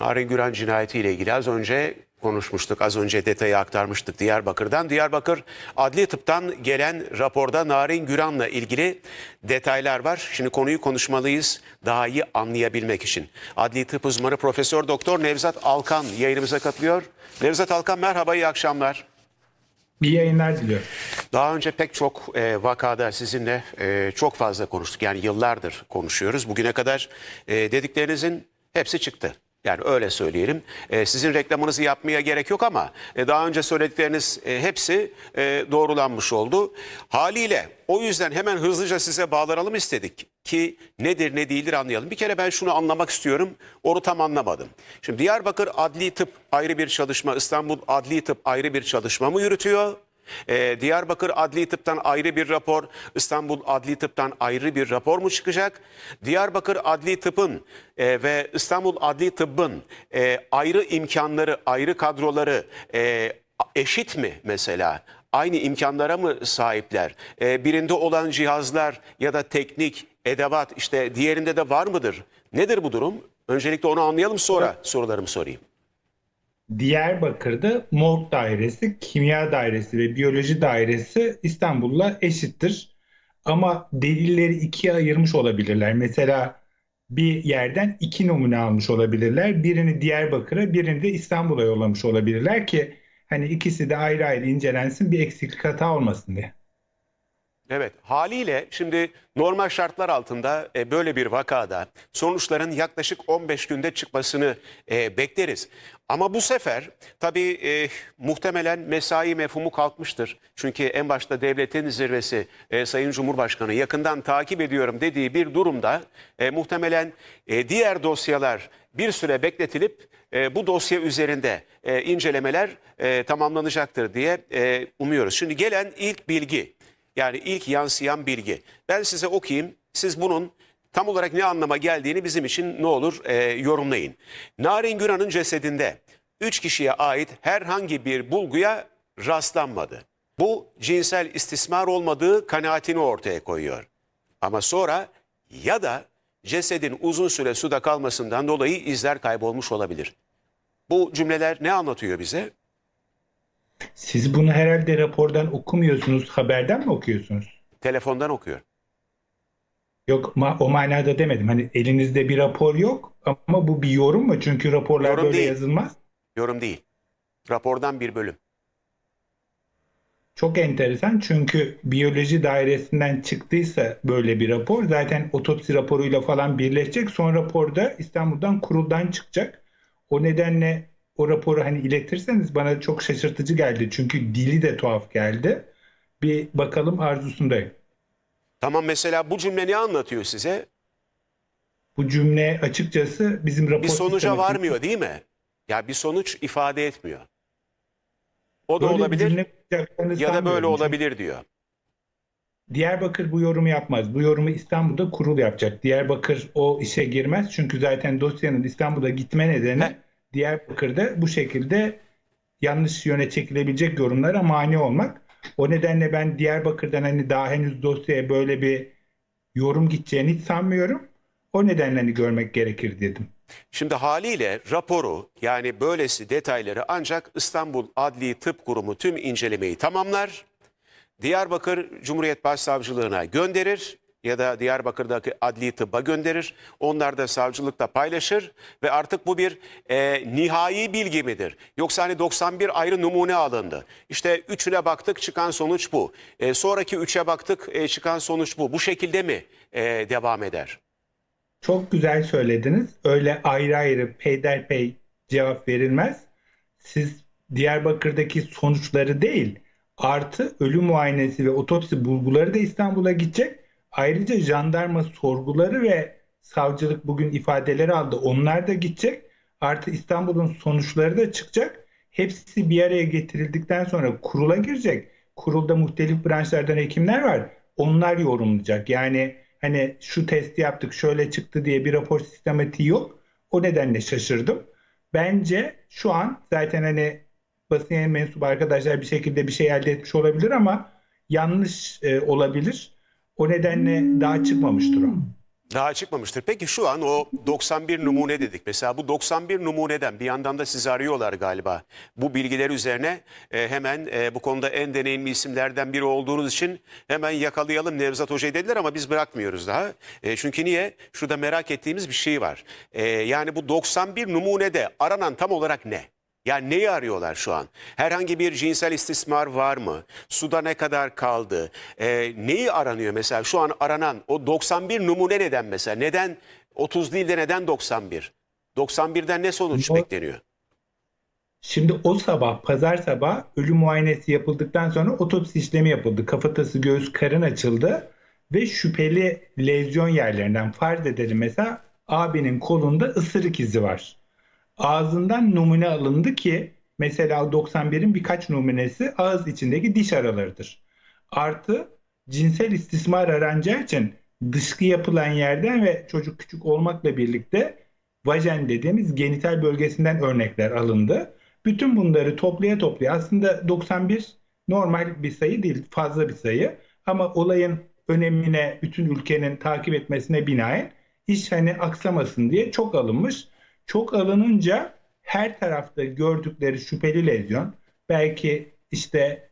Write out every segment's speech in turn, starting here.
Narin Güran cinayetiyle ilgili az önce konuşmuştuk. Az önce detayı aktarmıştık Diyarbakır'dan. Diyarbakır Adli Tıp'tan gelen raporda Narin Güran'la ilgili detaylar var. Şimdi konuyu konuşmalıyız daha iyi anlayabilmek için. Adli Tıp uzmanı Profesör Doktor Nevzat Alkan yayınımıza katılıyor. Nevzat Alkan merhaba iyi akşamlar. İyi yayınlar diliyorum. Daha önce pek çok e, vakada sizinle e, çok fazla konuştuk. Yani yıllardır konuşuyoruz. Bugüne kadar e, dediklerinizin hepsi çıktı. Yani öyle söyleyelim. E, sizin reklamınızı yapmaya gerek yok ama e, daha önce söyledikleriniz e, hepsi e, doğrulanmış oldu. Haliyle o yüzden hemen hızlıca size bağlanalım istedik ki nedir ne değildir anlayalım. Bir kere ben şunu anlamak istiyorum. Onu tam anlamadım. Şimdi Diyarbakır Adli Tıp ayrı bir çalışma, İstanbul Adli Tıp ayrı bir çalışma mı yürütüyor? Ee, Diyarbakır Adli Tıp'tan ayrı bir rapor, İstanbul Adli Tıp'tan ayrı bir rapor mu çıkacak? Diyarbakır Adli Tıp'ın e, ve İstanbul Adli Tıbb'ın e, ayrı imkanları, ayrı kadroları e, eşit mi mesela? Aynı imkanlara mı sahipler? E, birinde olan cihazlar ya da teknik, edevat işte diğerinde de var mıdır? Nedir bu durum? Öncelikle onu anlayalım sonra sorularımı sorayım. Diyarbakır'da morg dairesi, kimya dairesi ve biyoloji dairesi İstanbul'la eşittir. Ama delilleri ikiye ayırmış olabilirler. Mesela bir yerden iki numune almış olabilirler. Birini Diyarbakır'a, birini de İstanbul'a yollamış olabilirler ki hani ikisi de ayrı ayrı incelensin bir eksiklik hata olmasın diye. Evet haliyle şimdi normal şartlar altında e, böyle bir vakada sonuçların yaklaşık 15 günde çıkmasını e, bekleriz. Ama bu sefer tabii e, muhtemelen mesai mefhumu kalkmıştır. Çünkü en başta devletin zirvesi e, Sayın Cumhurbaşkanı yakından takip ediyorum dediği bir durumda e, muhtemelen e, diğer dosyalar bir süre bekletilip e, bu dosya üzerinde e, incelemeler e, tamamlanacaktır diye e, umuyoruz. Şimdi gelen ilk bilgi yani ilk yansıyan bilgi. Ben size okuyayım. Siz bunun tam olarak ne anlama geldiğini bizim için ne olur e, yorumlayın. Narin Güran'ın cesedinde 3 kişiye ait herhangi bir bulguya rastlanmadı. Bu cinsel istismar olmadığı kanaatini ortaya koyuyor. Ama sonra ya da cesedin uzun süre suda kalmasından dolayı izler kaybolmuş olabilir. Bu cümleler ne anlatıyor bize? Siz bunu herhalde rapordan okumuyorsunuz, haberden mi okuyorsunuz? Telefondan okuyor. Yok ma- o manada demedim. Hani elinizde bir rapor yok ama bu bir yorum mu? Çünkü raporlar Yorum böyle değil. yazılmaz. Yorum değil. Rapordan bir bölüm. Çok enteresan çünkü biyoloji dairesinden çıktıysa böyle bir rapor zaten otopsi raporuyla falan birleşecek. Son raporda İstanbul'dan kuruldan çıkacak. O nedenle o raporu hani iletirseniz bana çok şaşırtıcı geldi. Çünkü dili de tuhaf geldi. Bir bakalım arzusundayım. Tamam mesela bu cümle ne anlatıyor size? Bu cümle açıkçası bizim rapor Bir sonuca varmıyor değil mi? Ya bir sonuç ifade etmiyor. O da Böyle olabilir ya da böyle olabilir diyor. Diyarbakır bu yorumu yapmaz. Bu yorumu İstanbul'da kurul yapacak. Diyarbakır o işe girmez. Çünkü zaten dosyanın İstanbul'a gitme nedeni Heh. Diyarbakır'da bu şekilde yanlış yöne çekilebilecek yorumlara mani olmak. O nedenle ben Diyarbakır'dan hani daha henüz dosyaya böyle bir yorum gideceğini hiç sanmıyorum. O nedenle hani görmek gerekir dedim. Şimdi haliyle raporu yani böylesi detayları ancak İstanbul Adli Tıp Kurumu tüm incelemeyi tamamlar. Diyarbakır Cumhuriyet Başsavcılığına gönderir ya da Diyarbakır'daki adli tıbba gönderir. Onlar da savcılıkla paylaşır ve artık bu bir e, nihai bilgi midir? Yoksa hani 91 ayrı numune alındı. İşte üçüne baktık çıkan sonuç bu. E, sonraki üçe baktık e, çıkan sonuç bu. Bu şekilde mi e, devam eder? Çok güzel söylediniz. Öyle ayrı ayrı peyderpey cevap verilmez. Siz Diyarbakır'daki sonuçları değil, artı ölüm muayenesi ve otopsi bulguları da İstanbul'a gidecek. Ayrıca jandarma sorguları ve savcılık bugün ifadeleri aldı. Onlar da gidecek. Artı İstanbul'un sonuçları da çıkacak. Hepsi bir araya getirildikten sonra kurula girecek. Kurulda muhtelif branşlardan hekimler var. Onlar yorumlayacak. Yani hani şu testi yaptık şöyle çıktı diye bir rapor sistematiği yok. O nedenle şaşırdım. Bence şu an zaten hani basın mensubu arkadaşlar bir şekilde bir şey elde etmiş olabilir ama yanlış e, olabilir. O nedenle daha çıkmamıştır o. Daha çıkmamıştır. Peki şu an o 91 numune dedik. Mesela bu 91 numuneden bir yandan da sizi arıyorlar galiba. Bu bilgiler üzerine e, hemen e, bu konuda en deneyimli isimlerden biri olduğunuz için hemen yakalayalım Nevzat Hoca'yı dediler ama biz bırakmıyoruz daha. E, çünkü niye? Şurada merak ettiğimiz bir şey var. E, yani bu 91 numunede aranan tam olarak ne? Yani neyi arıyorlar şu an? Herhangi bir cinsel istismar var mı? Suda ne kadar kaldı? Ee, neyi aranıyor mesela? Şu an aranan o 91 numune neden mesela? Neden 30 değil de neden 91? 91'den ne sonuç O- bekleniyor? Şimdi o sabah, pazar sabah ölüm muayenesi yapıldıktan sonra otopsi işlemi yapıldı. Kafatası, göğüs, karın açıldı ve şüpheli lezyon yerlerinden farz edelim mesela abinin kolunda ısırık izi var. Ağzından numune alındı ki mesela 91'in birkaç numunesi ağız içindeki diş aralarıdır. Artı cinsel istismar aranacağı için dışkı yapılan yerden ve çocuk küçük olmakla birlikte vajen dediğimiz genital bölgesinden örnekler alındı. Bütün bunları toplaya toplaya aslında 91 normal bir sayı değil fazla bir sayı ama olayın önemine bütün ülkenin takip etmesine binaen iş hani aksamasın diye çok alınmış. Çok alınınca her tarafta gördükleri şüpheli lezyon belki işte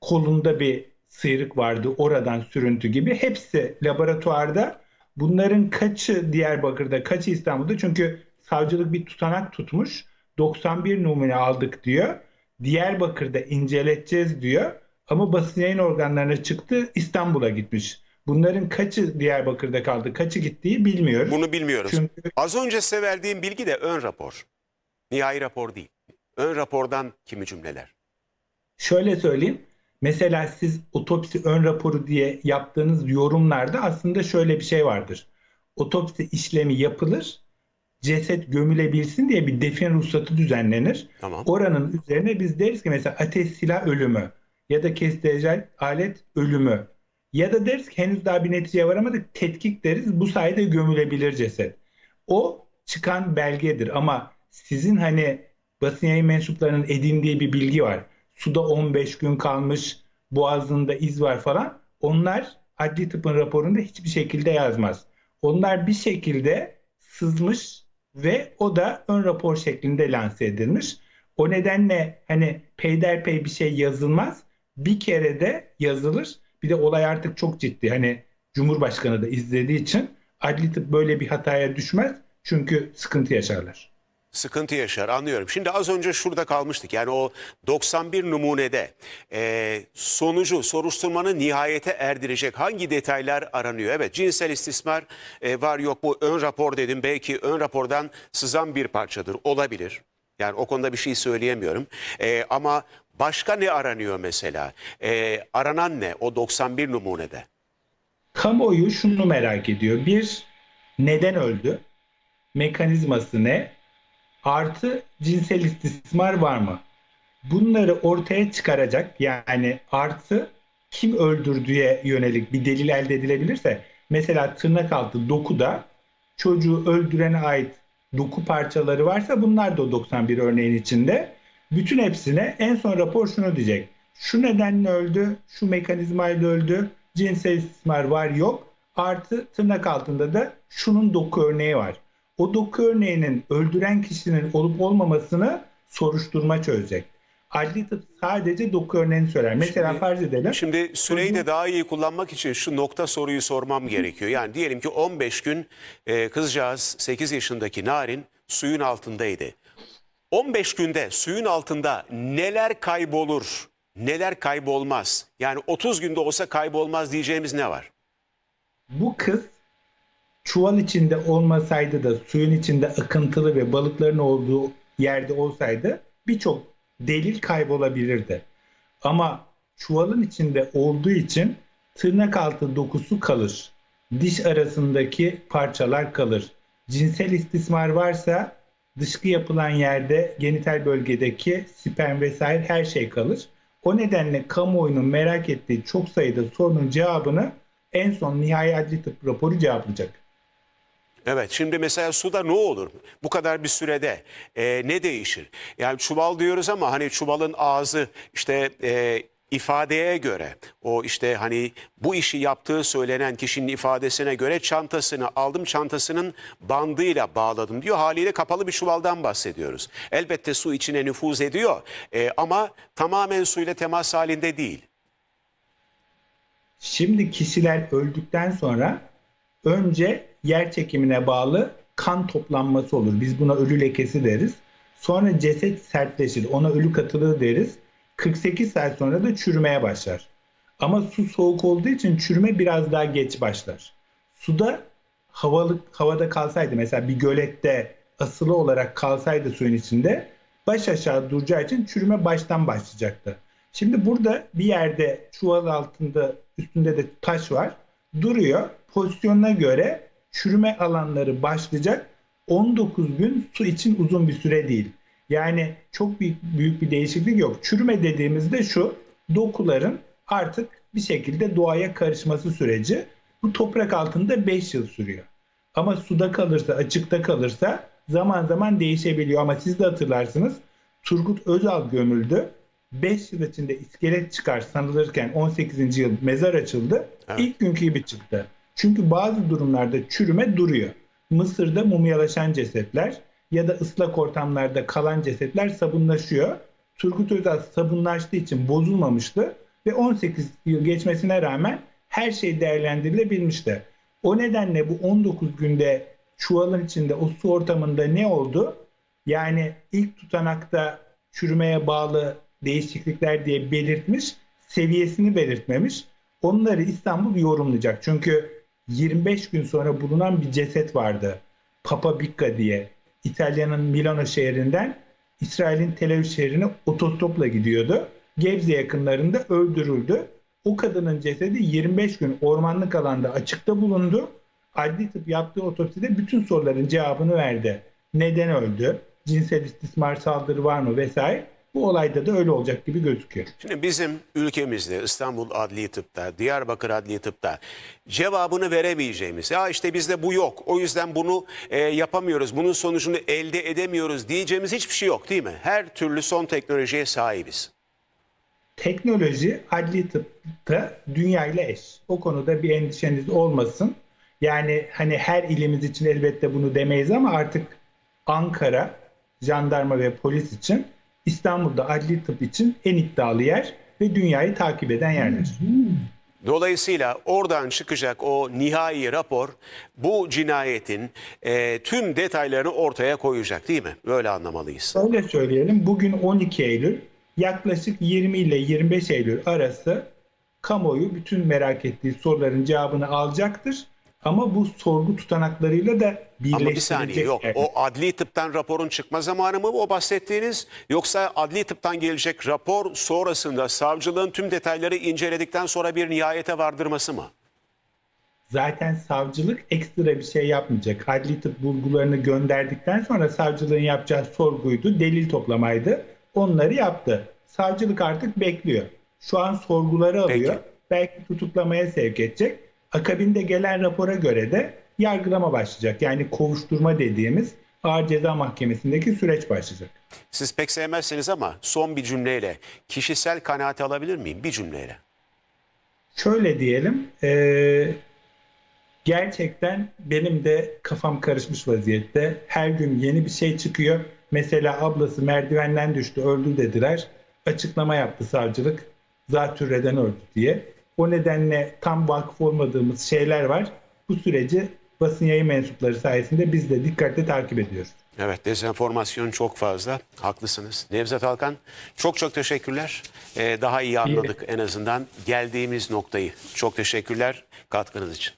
kolunda bir sıyrık vardı oradan sürüntü gibi hepsi laboratuvarda. Bunların kaçı Diyarbakır'da kaçı İstanbul'da? Çünkü savcılık bir tutanak tutmuş 91 numune aldık diyor. Diyarbakır'da inceleteceğiz diyor. Ama basın yayın organlarına çıktı İstanbul'a gitmiş bunların kaçı Diyarbakır'da kaldı kaçı gittiği bilmiyoruz Bunu bilmiyoruz. çünkü Az önce size verdiğim bilgi de ön rapor. Nihai rapor değil. Ön rapordan kimi cümleler? Şöyle söyleyeyim. Mesela siz otopsi ön raporu diye yaptığınız yorumlarda aslında şöyle bir şey vardır. Otopsi işlemi yapılır, ceset gömülebilsin diye bir defin ruhsatı düzenlenir. Tamam. Oranın üzerine biz deriz ki mesela ateş silah ölümü ya da kesici alet ölümü ya da deriz ki henüz daha bir neticeye varamadık tetkik deriz bu sayede gömülebilir ceset. O çıkan belgedir ama sizin hani basın yayın mensuplarının edindiği bir bilgi var. Suda 15 gün kalmış, boğazında iz var falan. Onlar adli tıpın raporunda hiçbir şekilde yazmaz. Onlar bir şekilde sızmış ve o da ön rapor şeklinde lanse edilmiş. O nedenle hani peyderpey bir şey yazılmaz. Bir kere de yazılır. Bir de olay artık çok ciddi. Hani Cumhurbaşkanı da izlediği için adli tıp böyle bir hataya düşmez. Çünkü sıkıntı yaşarlar. Sıkıntı yaşar anlıyorum. Şimdi az önce şurada kalmıştık. Yani o 91 numunede e, sonucu soruşturmanın nihayete erdirecek hangi detaylar aranıyor? Evet cinsel istismar e, var yok bu ön rapor dedim. Belki ön rapordan sızan bir parçadır olabilir. Yani o konuda bir şey söyleyemiyorum. E, ama başka ne aranıyor mesela? E, aranan ne o 91 numunede? Kamuoyu şunu merak ediyor. Bir, neden öldü? Mekanizması ne? Artı cinsel istismar var mı? Bunları ortaya çıkaracak yani artı kim öldürdüğe yönelik bir delil elde edilebilirse mesela tırnak altı dokuda çocuğu öldürene ait doku parçaları varsa bunlar da o 91 örneğin içinde. Bütün hepsine en son rapor şunu diyecek. Şu nedenle öldü, şu mekanizmayla öldü, cinsel istismar var yok. Artı tırnak altında da şunun doku örneği var. O doku örneğinin öldüren kişinin olup olmamasını soruşturma çözecek. Adli tıp sadece doku örneğini söyler. Mesela Şimdi- farz edelim. Şimdi süreyi de daha iyi kullanmak için şu nokta soruyu sormam gerekiyor. Yani diyelim ki 15 gün e, kızcağız 8 yaşındaki Narin suyun altındaydı. 15 günde suyun altında neler kaybolur, neler kaybolmaz? Yani 30 günde olsa kaybolmaz diyeceğimiz ne var? Bu kız çuval içinde olmasaydı da suyun içinde akıntılı ve balıkların olduğu yerde olsaydı birçok delil kaybolabilirdi. Ama çuvalın içinde olduğu için tırnak altı dokusu kalır. Diş arasındaki parçalar kalır. Cinsel istismar varsa dışkı yapılan yerde genital bölgedeki sperm vesaire her şey kalır. O nedenle kamuoyunun merak ettiği çok sayıda sorunun cevabını en son nihai adli tıp raporu cevaplayacak. Evet şimdi mesela suda ne olur? Bu kadar bir sürede e, ne değişir? Yani çuval diyoruz ama hani çuvalın ağzı işte e, ifadeye göre o işte hani bu işi yaptığı söylenen kişinin ifadesine göre çantasını aldım çantasının bandıyla bağladım diyor. Haliyle kapalı bir çuvaldan bahsediyoruz. Elbette su içine nüfuz ediyor e, ama tamamen suyla temas halinde değil. Şimdi kişiler öldükten sonra önce yer çekimine bağlı kan toplanması olur. Biz buna ölü lekesi deriz. Sonra ceset sertleşir. Ona ölü katılığı deriz. 48 saat sonra da çürümeye başlar. Ama su soğuk olduğu için çürüme biraz daha geç başlar. Suda havalı, havada kalsaydı mesela bir gölette asılı olarak kalsaydı suyun içinde baş aşağı duracağı için çürüme baştan başlayacaktı. Şimdi burada bir yerde çuval altında üstünde de taş var. Duruyor. Pozisyonuna göre çürüme alanları başlayacak. 19 gün su için uzun bir süre değil. Yani çok büyük, büyük bir değişiklik yok. Çürüme dediğimizde şu dokuların artık bir şekilde doğaya karışması süreci. Bu toprak altında 5 yıl sürüyor. Ama suda kalırsa, açıkta kalırsa zaman zaman değişebiliyor. Ama siz de hatırlarsınız Turgut Özal gömüldü. 5 yıl içinde iskelet çıkar sanılırken 18. yıl mezar açıldı. Evet. İlk günkü gibi çıktı. Çünkü bazı durumlarda çürüme duruyor. Mısır'da mumyalaşan cesetler ya da ıslak ortamlarda kalan cesetler sabunlaşıyor. Turgut Özal sabunlaştığı için bozulmamıştı ve 18 yıl geçmesine rağmen her şey değerlendirilebilmişti. O nedenle bu 19 günde çuvalın içinde o su ortamında ne oldu? Yani ilk tutanakta çürümeye bağlı değişiklikler diye belirtmiş, seviyesini belirtmemiş. Onları İstanbul yorumlayacak. Çünkü 25 gün sonra bulunan bir ceset vardı. Papa Bicca diye. İtalya'nın Milano şehrinden İsrail'in Tel Aviv şehrine otostopla gidiyordu. Gebze yakınlarında öldürüldü. O kadının cesedi 25 gün ormanlık alanda açıkta bulundu. Adli tıp yaptığı otopside bütün soruların cevabını verdi. Neden öldü? Cinsel istismar saldırı var mı vesaire. Bu olayda da öyle olacak gibi gözüküyor. Şimdi bizim ülkemizde İstanbul Adli Tıp'ta, Diyarbakır Adli Tıp'ta cevabını veremeyeceğimiz, ya işte bizde bu yok, o yüzden bunu e, yapamıyoruz, bunun sonucunu elde edemiyoruz diyeceğimiz hiçbir şey yok değil mi? Her türlü son teknolojiye sahibiz. Teknoloji adli tıpta dünya ile eş. O konuda bir endişeniz olmasın. Yani hani her ilimiz için elbette bunu demeyiz ama artık Ankara, jandarma ve polis için İstanbul'da adli tıp için en iddialı yer ve dünyayı takip eden yerler. Dolayısıyla oradan çıkacak o nihai rapor bu cinayetin e, tüm detaylarını ortaya koyacak değil mi? Böyle anlamalıyız. Öyle söyleyelim. Bugün 12 Eylül. Yaklaşık 20 ile 25 Eylül arası kamuoyu bütün merak ettiği soruların cevabını alacaktır. Ama bu sorgu tutanaklarıyla da Ama bir saniye yok. yani. O adli tıptan raporun çıkma zamanı mı o bahsettiğiniz yoksa adli tıptan gelecek rapor sonrasında savcılığın tüm detayları inceledikten sonra bir nihayete vardırması mı? Zaten savcılık ekstra bir şey yapmayacak. Adli tıp bulgularını gönderdikten sonra savcılığın yapacağı sorguydu, delil toplamaydı. Onları yaptı. Savcılık artık bekliyor. Şu an sorguları alıyor. Peki. Belki tutuklamaya sevk edecek. Akabinde gelen rapora göre de yargılama başlayacak. Yani kovuşturma dediğimiz Ağır Ceza Mahkemesi'ndeki süreç başlayacak. Siz pek sevmezsiniz ama son bir cümleyle kişisel kanaati alabilir miyim? Bir cümleyle. Şöyle diyelim, eee, gerçekten benim de kafam karışmış vaziyette. Her gün yeni bir şey çıkıyor. Mesela ablası merdivenden düştü, öldü dediler. Açıklama yaptı savcılık. Zatürreden öldü diye. O nedenle tam vakıf olmadığımız şeyler var. Bu süreci basın yayın mensupları sayesinde biz de dikkatle takip ediyoruz. Evet dezenformasyon çok fazla. Haklısınız. Nevzat Alkan çok çok teşekkürler. Ee, daha iyi anladık en azından geldiğimiz noktayı. Çok teşekkürler katkınız için.